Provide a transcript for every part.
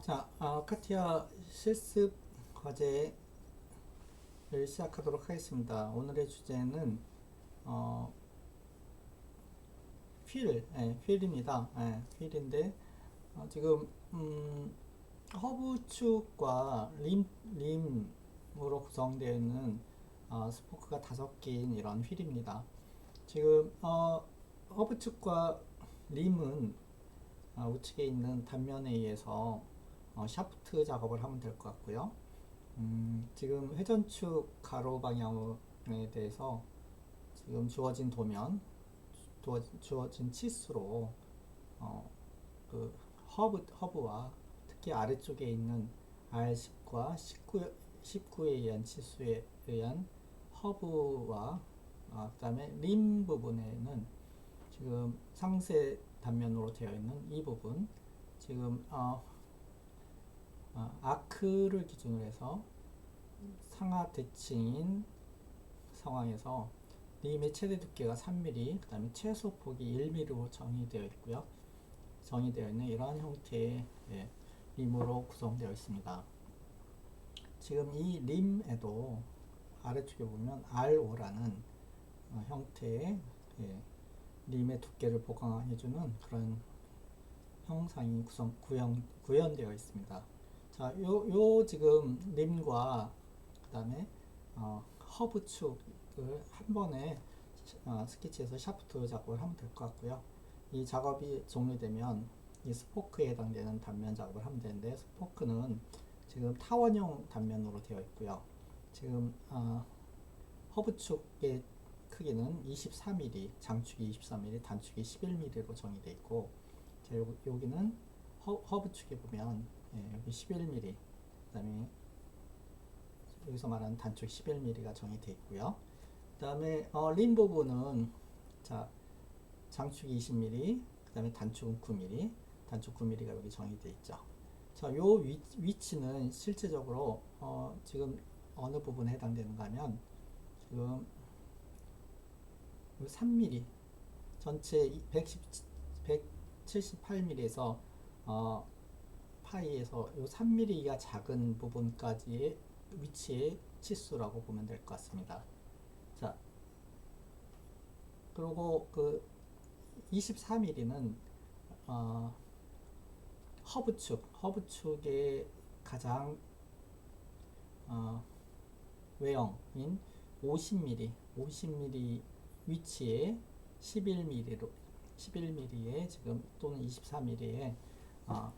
자, 아, 카티아 실습 과제를 시작하도록 하겠습니다. 오늘의 주제는 어, 휠, 예, 휠입니다. 예, 휠인데 어, 지금 음, 허브 축과 림, 림으로 구성되어 있는 어, 스포크가 다섯 개인 이런 휠입니다. 지금 어, 허브 축과 림은 어, 우측에 있는 단면에 의해서 어, 샤프트 작업을 하면 될 것 같고요. 음, 지금 회전축 가로 방향에 대해서 지금 주어진 도면, 주어진, 치수로 어, 그 허브, 허브와 특히 아래쪽에 있는 R10과 19, 19에 의한 치수에 의한 허브와 어, 그 다음에 림 부분에는 지금 상세 단면으로 되어 있는 이 부분 지금 어, 어, 아크를 기준으로 해서 상하 대칭인 상황에서 림의 최대 두께가 3mm, 그 다음에 최소 폭이 1mm로 정의되어 있고요. 정의되어 있는 이러한 형태의 예, 림으로 구성되어 있습니다. 지금 이 림에도 아래쪽에 보면 R5라는 어, 형태의 예, 림의 두께를 보강해주는 그런 형상이 구성, 구형, 구현되어 있습니다. 자, 요, 요 지금 림과 그 다음에 어, 허브 축을 한 번에 어, 스케치해서 샤프트 작업을 하면 될 것 같고요. 이 작업이 종료되면 이 스포크에 해당되는 단면 작업을 하면 되는데 스포크는 지금 타원형 단면으로 되어 있고요. 지금 어, 허브 축의 크기는 24mm, 장축이 23mm, 단축이 11mm로 정의되어 있고 자, 요, 여기는 허, 허브 축에 보면 예, 여기 11mm, 그 다음에 여기서 말하는 단축 11mm가 정의되어 있고요. 그 다음에 어, 림 부분은 자 장축이 20mm, 그 다음에 단축은 9mm, 단축 9mm가 여기 정의되어 있죠. 자, 요 위, 위치는 실제적으로 어, 지금 어느 부분에 해당되는가 하면 지금 3mm 전체 110, 178mm에서 어, 파이에서 요 3mm가 작은 부분까지의 위치의 치수라고 보면 될 것 같습니다. 자, 그리고 그 24mm는 어, 허브축, 허브축의 가장 어, 외형인 50mm, 50mm 위치에 11mm로 11mm에 지금 또는 24mm에 어,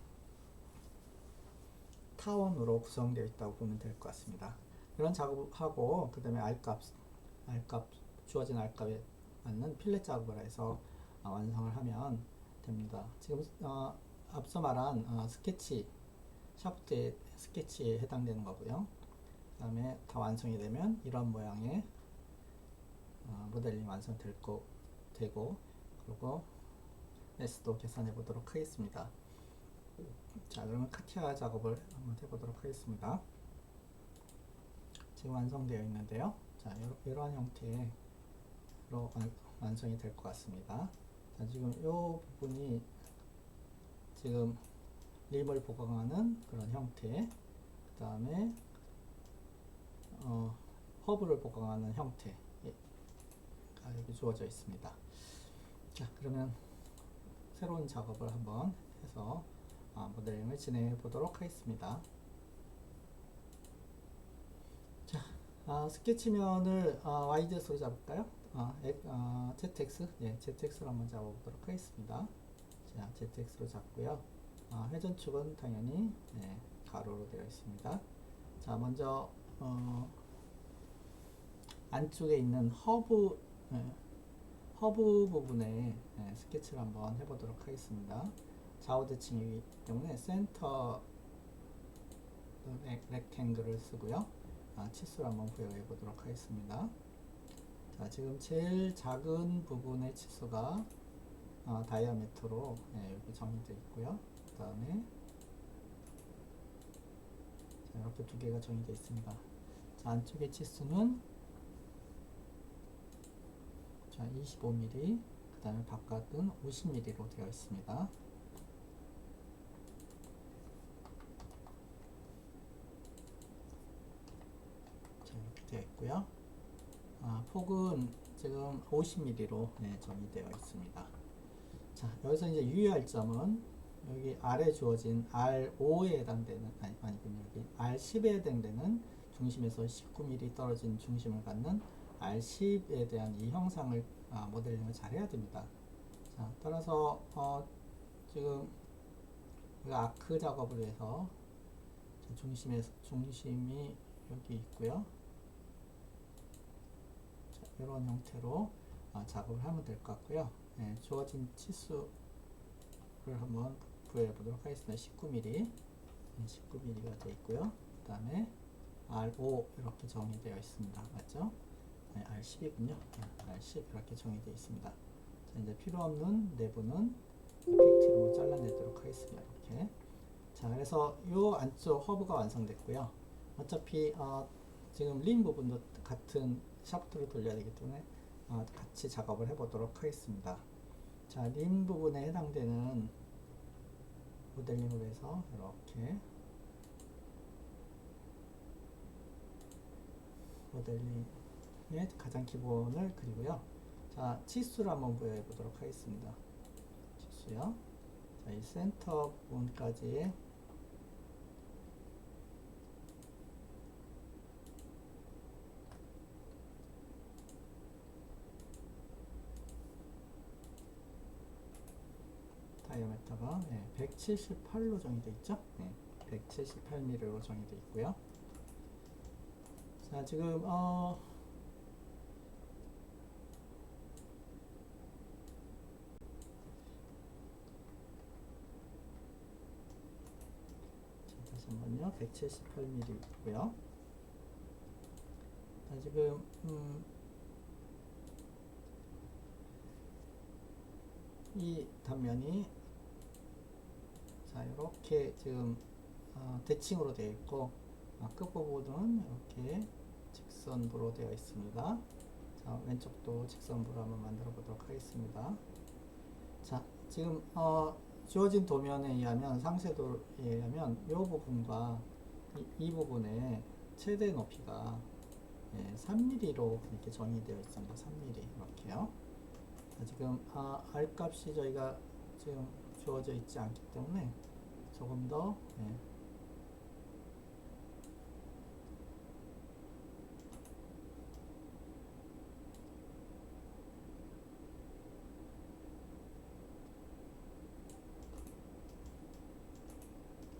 타원으로 구성되어 있다고 보면 될 것 같습니다. 이런 작업하고 그 다음에 R값, R값 주어진 R값에 맞는 필렛 작업을 해서 어, 완성을 하면 됩니다. 지금 어, 앞서 말한 어, 스케치 샤프트의 스케치에 해당되는 거고요. 그 다음에 다 완성이 되면 이런 모양의 어, 모델링 완성될 거 되고 그리고 S도 계산해 보도록 하겠습니다. 자 그러면 카티아 작업을 한번 해보도록 하겠습니다. 지금 완성되어 있는데요. 자 이러, 한 형태로 완, 완성이 될 것 같습니다. 자 지금 이 부분이 지금 림을 보강하는 그런 형태 그 다음에 어, 허브를 보강하는 형태 여기 주어져 있습니다. 자, 그러면 새로운 작업을 한번 해서 아, 모델링을 진행해 보도록 하겠습니다. 자, 아, 스케치면을 아, YZS로 잡을까요? 아, 엑, 아, ZX, 예, ZX로 한번 잡아보도록 하겠습니다. 자, ZX로 잡고요. 아, 회전축은 당연히 예, 가로로 되어 있습니다. 자, 먼저 어, 안쪽에 있는 허브 예, 허브 부분에 예, 스케치를 한번 해보도록 하겠습니다. 좌우대칭이기 때문에 센터 렉 탱글을 쓰고요. 아, 치수를 한번 부여해 보도록 하겠습니다. 자, 지금 제일 작은 부분의 치수가 어, 다이아메터로 예, 여기 정의되어 있고요. 그 다음에 이렇게 두 개가 정의되어 있습니다. 자, 안쪽의 치수는 자, 25mm, 그 다음에 바깥은 50mm로 되어 있습니다. 되어 있고요. 아, 폭은 지금 50mm로 네, 정의되어 있습니다. 자, 여기서 이제 유의할 점은 여기 아래 주어진 R5에 해당되는 아니 아니군요. 여기 R10에 해당되는 중심에서 19mm 떨어진 중심을 갖는 R10에 대한 이 형상을 아, 모델링을 잘 해야 됩니다. 자, 따라서 어, 지금 아크 작업을 해서 자, 중심에 중심이 여기 있고요. 자, 이런 형태로 아, 작업을 하면 될 것 같고요. 네, 주어진 치수를 한번 부여해 보도록 하겠습니다. 19mm, 네, 19mm가 되어 있고요. 그 다음에 R5 이렇게 정의되어 있습니다. 맞죠? 네, R10이군요. 네, R10 이렇게 정의되어 있습니다. 자, 이제 필요 없는 내부는 픽트로 잘라내도록 하겠습니다. 이렇게. 자, 그래서 이 안쪽 허브가 완성됐고요. 어차피 어, 지금 림 부분도 같은 샤프트를 돌려야 되기 때문에 어, 같이 작업을 해보도록 하겠습니다. 자, 림 부분에 해당되는 모델링으로 해서 이렇게 모델링의 가장 기본을 그리고요. 자, 치수를 한번 보여 보도록 하겠습니다. 치수요. 자, 이 센터 부분까지 다이아메터가 네, 178로 정의되어 있죠? 네, 178mm로 정의되어 있고요. 자, 지금 어 자, 다시 한번요. 178mm고요. 자, 지금 음, 이 단면이 자 이렇게 지금 어, 대칭으로 되어 있고 아, 끝부분은 이렇게 직선부로 되어 있습니다. 자 왼쪽도 직선부로 한번 만들어 보도록 하겠습니다. 자 지금 어, 주어진 도면에 의하면 상세도에 의하면 이 부분과 이, 이 부분의 최대 높이가 예, 3mm로 이렇게 정의되어 있습니다. 3mm 이렇게요. 자, 지금 아, R 값이 저희가 지금 주어져 있지 않기 때문에 조금 더 예,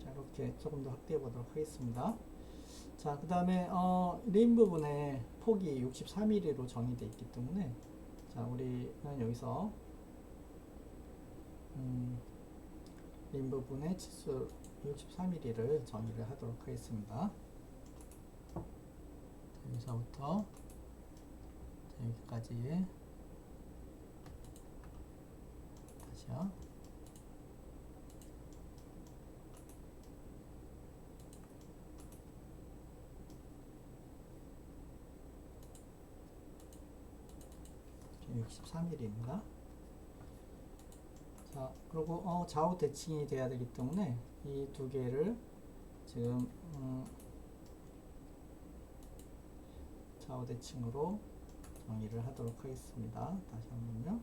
자 이렇게 조금 더 확대해 보도록 하겠습니다. 자, 그 다음에 어, 림 부분에 폭이 63mm로 정의되어 있기 때문에 자, 우리는 여기서 음, 림 부분의 치수 63mm를 정의를 하도록 하겠습니다. 자, 여기서부터 자, 여기까지 다시요. 지금 63mm입니 다. 자, 그리고 어, 좌우 대칭이 돼야 되기 때문에 이 두 개를 지금 음, 좌우 대칭으로 정의를 하도록 하겠습니다. 다시 한번요.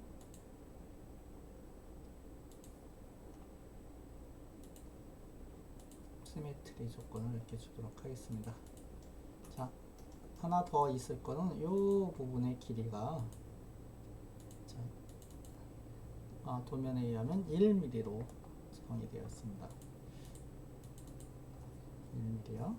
시메트리 조건을 이렇게 주도록 하겠습니다. 자, 하나 더 있을 거는 이 부분의 길이가 자, 아, 도면에 의하면 1mm로 정의되어 있습니다. 1mm요.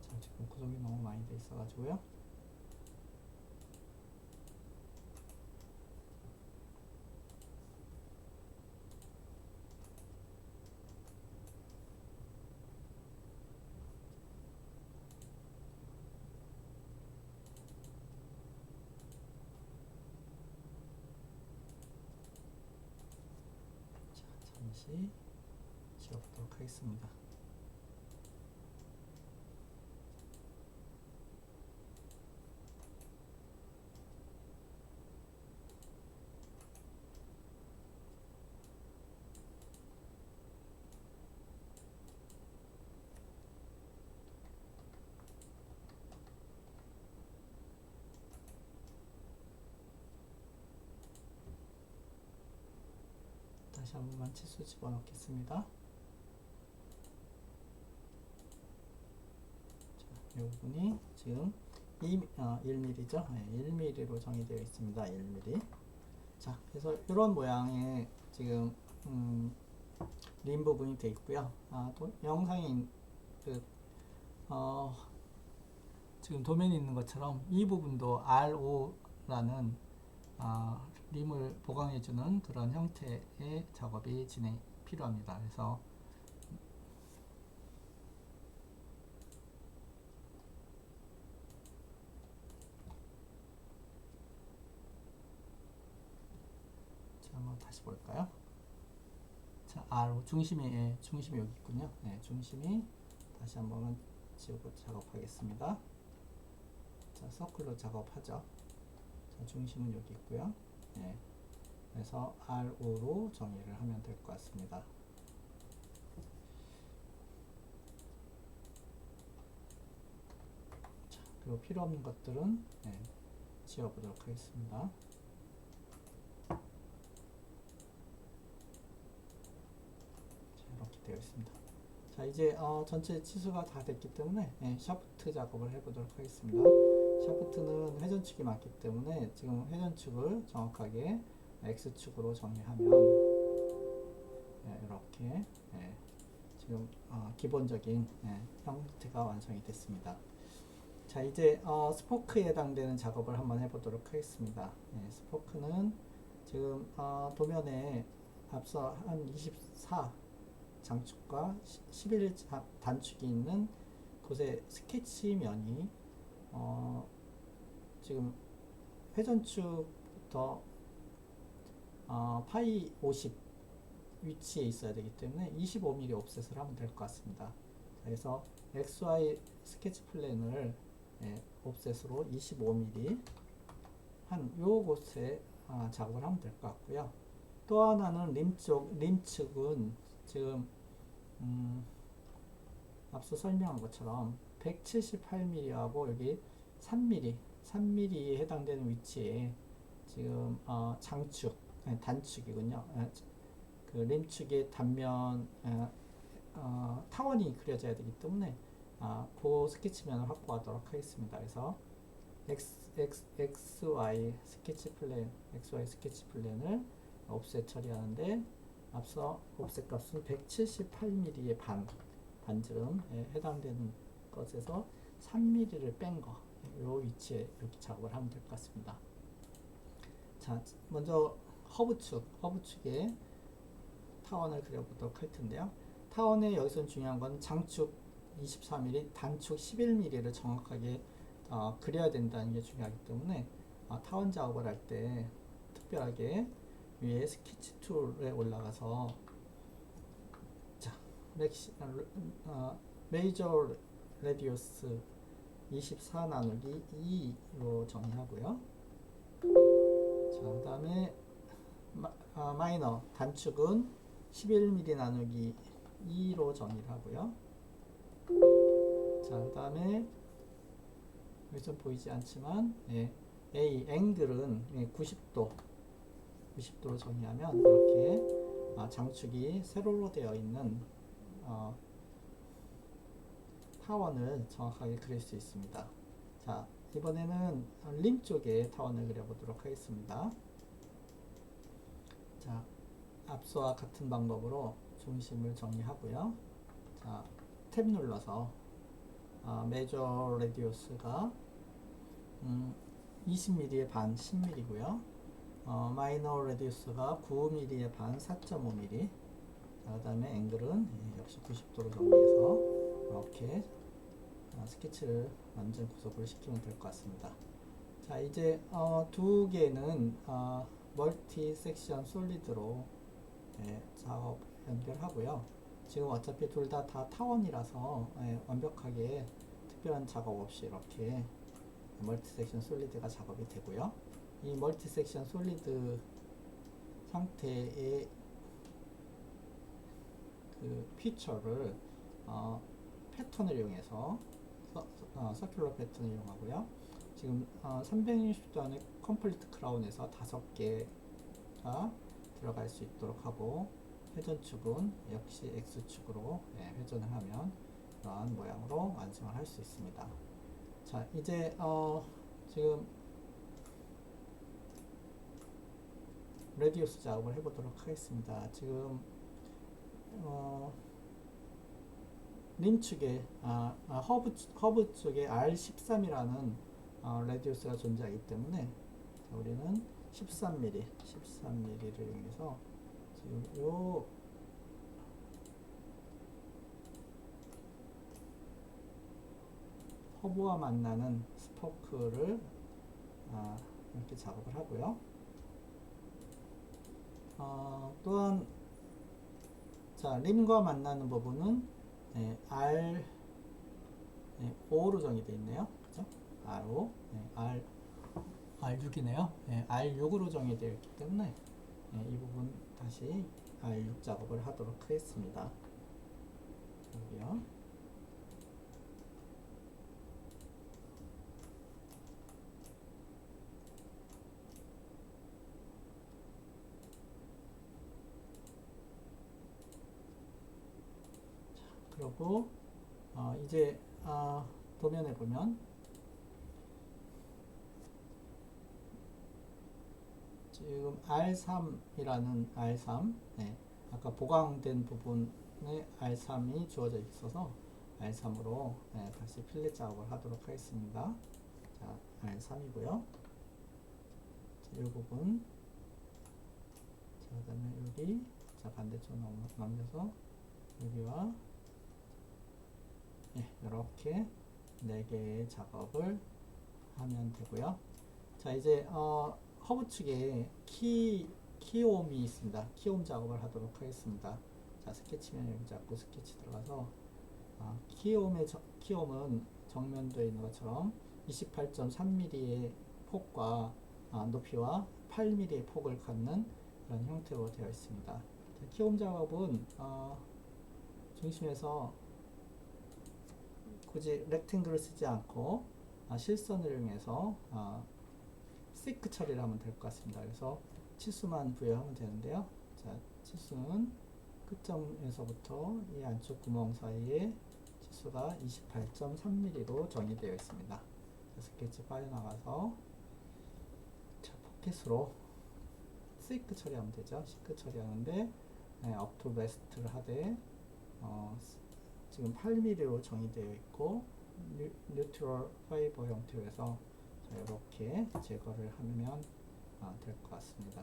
자, 지금 구성이 너무 많이 돼 있어가지고요. 자, 잠시 지워보도록 하겠습니다. 다시 한 번만 치수 집어넣겠습니다. 자, 이 부분이 지금 2, 어, 1mm죠? 네, 1mm로 정의되어 있습니다. 1mm. 자, 그래서 이런 모양의 지금 음, 림 부분이 되어 있고요. 아, 도, 영상에 있- 그, 어, 지금 도면이 있는 것처럼 이 부분도 RO라는 아, 림을 보강해주는 그런 형태의 작업이 진행 필요합니다. 그래서 자, 한번 다시 볼까요? 자, R 중심이 예, 중심이 여기 있군요. 네, 중심이 다시 한번 지우고 작업하겠습니다. 자, 서클로 작업하죠. 자, 중심은 여기 있고요. 네, 그래서 RO로 정의를 하면 될 것 같습니다. 자, 그리고 필요 없는 것들은 네, 지워보도록 하겠습니다. 자, 이렇게 되어 있습니다. 자, 이제 어, 전체 치수가 다 됐기 때문에 예, 샤프트 작업을 해보도록 하겠습니다. 샤프트는 회전축이 맞기 때문에 지금 회전축을 정확하게 X축으로 정리하면 예, 이렇게 예, 지금 어, 기본적인 예, 형태가 완성이 됐습니다. 자 이제 어, 스포크에 해당되는 작업을 한번 해보도록 하겠습니다. 예, 스포크는 지금 어, 도면에 앞서 한 24 장축과 11 자- 단축이 있는 곳에 스케치면이 어, 지금 회전축부터 어, 파이 50 위치에 있어야 되기 때문에 25mm 옵셋을 하면 될 것 같습니다. 자, 그래서 XY 스케치 플랜을 예, 옵셋으로 25mm 한 요곳에 아, 작업을 하면 될 것 같고요. 또 하나는 림 쪽, 림 측은 지금 음, 앞서 설명한 것처럼 178mm하고 여기 3mm, 3mm에 해당되는 위치에 지금 어, 장축, 단축이군요. 아, 그 림축의 단면 어, 어, 타원이 그려져야 되기 때문에 아, 그 스케치면을 확보하도록 하겠습니다. 그래서 X, X, XY 스케치 플랜, XY 스케치 플랜을 옵셋 처리하는데 앞서 옵셋 값은 178mm의 반, 반쯤에 해당되는 것에서 3mm를 뺀 거, 이 위치에 이렇게 작업을 하면 될 것 같습니다. 자, 먼저 허브축, 허브축에 타원을 그려보도록 할 텐데요. 타원에 여기서 중요한 건 장축 24mm, 단축 11mm를 정확하게 어, 그려야 된다는 게 중요하기 때문에 어, 타원 작업을 할 때 특별하게 위에 스케치 툴에 올라가서 자 렉시, 어, 메이저 레디오스 24 나누기 2로 정의하고요. 자, 그 다음에 마, 마이너 단축은 11mm 나누기 2로 정의를 하고요. 자, 그 다음에 여기 좀 보이지 않지만 예, A 앵글은 예, 90도 90도로 정의하면 이렇게 아, 장축이 세로로 되어 있는 어, 타원을 정확하게 그릴 수 있습니다. 자 이번에는 림 쪽에 타원을 그려보도록 하겠습니다. 자 앞서와 같은 방법으로 중심을 정리하고요. 자 탭 눌러서 아, 메저 레디오스가 음, 20mm의 반 10mm고요. 어, 마이너 레디우스가 9mm의 반 4.5mm. 자, 그다음에 앵글은 예, 역시 90도로 정리해서 이렇게 어, 스케치를 완전 구속을 시키면 될 것 같습니다. 자, 이제 어, 두 개는 어, 멀티 섹션 솔리드로 예, 작업 연결하고요. 지금 어차피 둘 다 다 타원이라서 예, 완벽하게 특별한 작업 없이 이렇게 멀티 섹션 솔리드가 작업이 되고요. 이 멀티 섹션 솔리드 상태의 그 피처를 어, 패턴을 이용해서 서, 어, 서큘러 패턴을 이용하고요. 지금 어, 360도 안에 컴플리트 크라운에서 다섯 개가 들어갈 수 있도록 하고 회전축은 역시 X축으로 예, 회전을 하면 이러한 모양으로 완성을 할 수 있습니다. 자 이제 어, 지금 레디우스 작업을 해보도록 하겠습니다. 지금 어, 림 축에 아, 아, 허브 허브 쪽에 R13이라는 어, 레디우스가 존재하기 때문에 자, 우리는 13mm, 13mm를 이용해서 지금 요 허브와 만나는 스포크를 아, 이렇게 작업을 하고요. 어, 또한 자 림과 만나는 부분은 네, R 네, 5로 정의되어 있네요. 그죠? R5, 네, R R6이네요. 네, R6으로 정의되어 있기 때문에 네, 이 부분 다시 R6 작업을 하도록 하겠습니다. 여기요. 그리고 어, 이제 어, 도면에 보면 지금 R3이라는 R3 네, 아까 보강된 부분에 R3이 주어져 있어서 R3으로 네, 다시 필렛 작업을 하도록 하겠습니다. 자, R3이고요. 이 부분 자, 그다음에 여기 자 반대쪽 넘, 넘겨서 여기와 예, 이렇게 네 개의 작업을 하면 되고요. 자, 이제 어, 허브 측에 키 키홈이 있습니다. 키홈 작업을 하도록 하겠습니다. 자, 스케치면 여기 잡고 스케치 들어가서 아, 키홈의 저, 키홈은 정면도에 있는 것처럼 28.3mm의 폭과 아, 높이와 8mm의 폭을 갖는 그런 형태로 되어 있습니다. 자, 키홈 작업은 어, 중심에서 굳이 렉탱글을 쓰지 않고 아, 실선을 이용해서 아, 시크 처리를 하면 될 것 같습니다. 그래서 치수만 부여하면 되는데요. 자, 치수는 끝점에서부터 이 안쪽 구멍 사이에 치수가 28.3mm로 정의되어 있습니다. 자, 스케치 빠져나가서 자, 포켓으로 시크 처리하면 되죠. 시크 처리하는데 네, 업투 베스트를 하되 어, 지금 8mm로 정의되어 있고 뉴, 뉴트럴 파이버 자, 이렇게 제거를 하면 아, 될것 같습니다.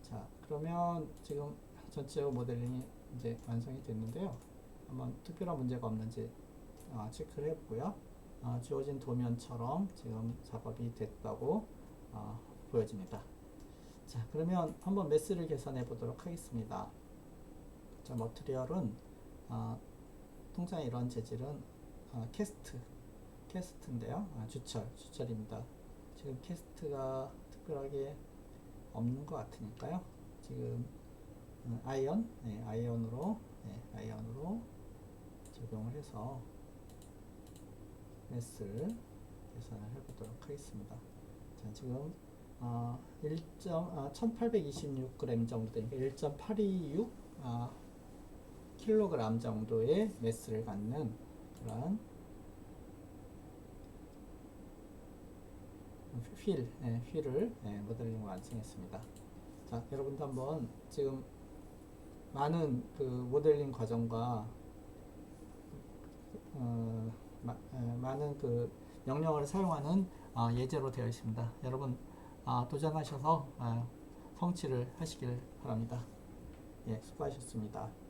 자, 그러면 지금 전체 모델링이 이제 완성이 됐는데요. 한번 특별한 문제가 없는지 아, 체크를 해보고요. 아, 주어진 도면처럼 지금 작업이 됐다고 아, 보여집니다. 자, 그러면 한번 매스를 계산해 보도록 하겠습니다. 자, 머트리얼은 아, 통상 이런 재질은 아, 캐스트 캐스트인데요. 아, 주철, 주철입니다. 지금 캐스트가 특별하게 없는 것 같으니까요. 지금 음, 아이언, 네, 아이언으로, 네, 아이언으로 적용을 해서 매스를 계산을 해보도록 하겠습니다. 자, 지금 어, 1. 아, 1826g 정도 되니까 1.826 아, 킬로그램 정도의 매스를 갖는 그런 휠, 예, 휠을 예, 모델링 완성했습니다. 자, 여러분도 한번 지금 많은 그 모델링 과정과 어, 마, 에, 많은 그 명령어를 사용하는 어, 예제로 되어 있습니다. 여러분 아, 도전하셔서 아, 성취를 하시길 바랍니다. 예, 수고하셨습니다.